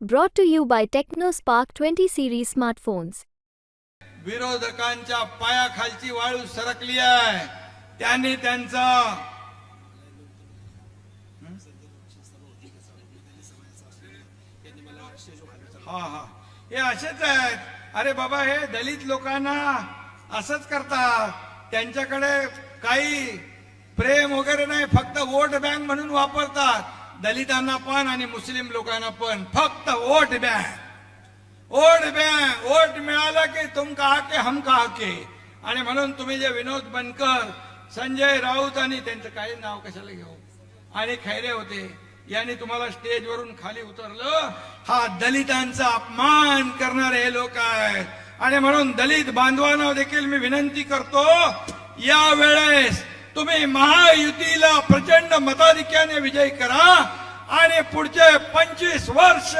Brought to you by TechnoSpark 20 series smartphones. विरोधकांच्या पायाखालची वाळू सरकली आहे त्यांनी त्यांचा हा हा. हे असेच आहेत. अरे बाबा हे दलित लोकांना असंच करतात. त्यांच्याकडे काही प्रेम वगैरे नाही फक्त वोट बँक म्हणून वापरतात. दलितांना पण आणि मुस्लिम लोकांना पण फक्त vote bank. Vote bank. Vote मिळाला की तुम कहा के हम का के? आणि म्हणून तुम्ही जे विनोद बनकर संजय राऊत आणि त्यांचं काही नाव कशाला घेऊ? आणि खैरे होते. यांनी तुम्हाला स्टेजवरून खाली उतरलं. हा दलितांचा अपमान करणारे हे लोक आहेत. आणि म्हणून दलित बांधवांना देखील मी विनंती करतो या वेळेस तुम्ही महायुतीला प्रचंड मताधिक्याने विजय करा आणि पुढचे पंचवीस वर्ष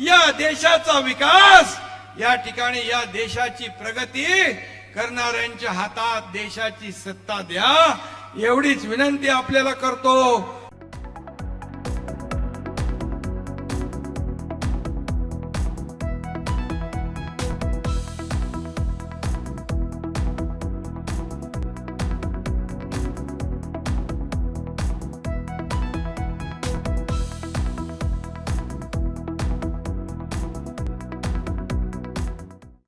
या देशाचा विकास या ठिकाणी या देशाची प्रगती करणाऱ्यांच्या हातात देशाची सत्ता द्या. एवढीच विनंती आपल्याला करतो.